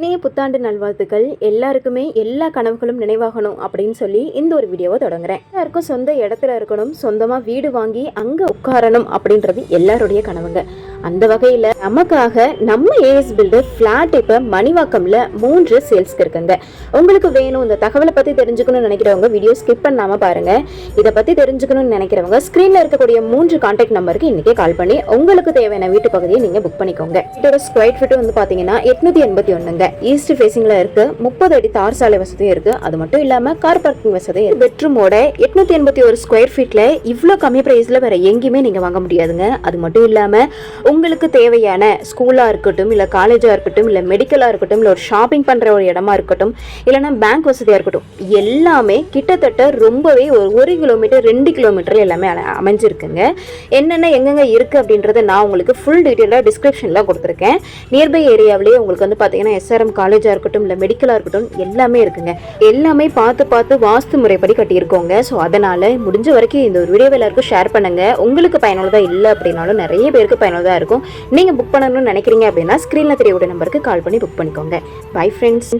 இனிய புத்தாண்டு நல்வாழ்த்துக்கள். எல்லாருக்குமே எல்லா கனவுகளும் நினைவாகணும் அப்படின்னு சொல்லி இந்த ஒரு வீடியோவை தொடங்குறேன். எல்லாருக்கும் சொந்த இடத்துல இருக்கணும். சொந்தமாக வீடு வாங்கி அங்கே உட்காரணும் அப்படின்றது எல்லாருடைய கனவுங்க. அந்த வகையில் நமக்காக நம்ம ஏஎஸ் பில்டர் ஃப்ளாட் இப்போ மணிவாக்கம்ல மூன்று சேல்ஸ்க்கு இருக்குங்க. உங்களுக்கு வேணும் இந்த தகவலை பற்றி தெரிஞ்சுக்கணும்னு நினைக்கிறவங்க வீடியோ ஸ்கிப் பண்ணாமல் பாருங்க. இதை பற்றி தெரிஞ்சுக்கணும்னு நினைக்கிறவங்க ஸ்க்ரீனில் இருக்கக்கூடிய மூன்று கான்டாக்ட் நம்பருக்கு இன்றைக்கே கால் பண்ணி உங்களுக்கு தேவையான வீட்டு பகுதியை நீங்கள் புக் பண்ணிக்கோங்க. இதோட ஸ்கொயர் ஃபீட் வந்து பார்த்தீங்கன்னா எட்நூத்தி எண்பத்தி ஒன்றுங்க ஈஸ்ட் ஃபேஸிங்கில் இருக்குது முப்பது அடி தார் சாலை வசதியும் இருக்குது அது மட்டும் இல்லாமல் கார் பார்க்கிங் வசதி பெட்ரூமோட எட்நூத்தி எண்பத்தி ஒரு ஸ்கொயர் ஃபீட்டில் இவ்வளோ கம்மி ப்ரைஸில் வேறு எங்கேயுமே நீங்கள் வாங்க முடியாதுங்க. அது மட்டும் இல்லாமல் உங்களுக்கு தேவையான ஸ்கூலாக இருக்கட்டும் இல்லை காலேஜாக இருக்கட்டும் இல்லை மெடிக்கலாக இருக்கட்டும் இல்லை ஒரு ஷாப்பிங் பண்ணுற ஒரு இடமா இருக்கட்டும் இல்லைன்னா பேங்க் வசதியாக இருக்கட்டும் எல்லாமே கிட்டத்தட்ட ரொம்பவே ஒரு ஒரு கிலோமீட்டர் ரெண்டு கிலோமீட்டர் எல்லாமே அமைஞ்சிருக்குங்க. என்னென்ன எங்கெங்க இருக்குது அப்படின்றத நான் உங்களுக்கு ஃபுல் டீட்டெயிலாக டிஸ்கிரிப்ஷனில் கொடுத்துருக்கேன். நியர்பை ஏரியாவிலேயே உங்களுக்கு வந்து பார்த்தீங்கன்னா எஸ்ஆர்எம் காலேஜாக இருக்கட்டும் இல்லை மெடிக்கலாக இருக்கட்டும் எல்லாமே இருக்குங்க. எல்லாமே பார்த்து பார்த்து வாஸ்து முறைப்படி கட்டியிருக்கோங்க. ஸோ அதனால் முடிஞ்ச வரைக்கும் இந்த ஒரு வீடியோவை எல்லாருக்கும் ஷேர் பண்ணுங்கள் உங்களுக்கு பயனுள்ளதாக இல்லை அப்படின்னாலும் நிறைய பேருக்கு பயனுள்ளதாக இருக்கும். நீங்கள் புக் பண்ணணும்னு நினைக்கிறீங்க அப்படின்னா ஸ்க்ரீனில் தெரியக்கூடிய நம்பருக்கு கால் பண்ணி புக் பண்ணிக்கோங்க. Bye friends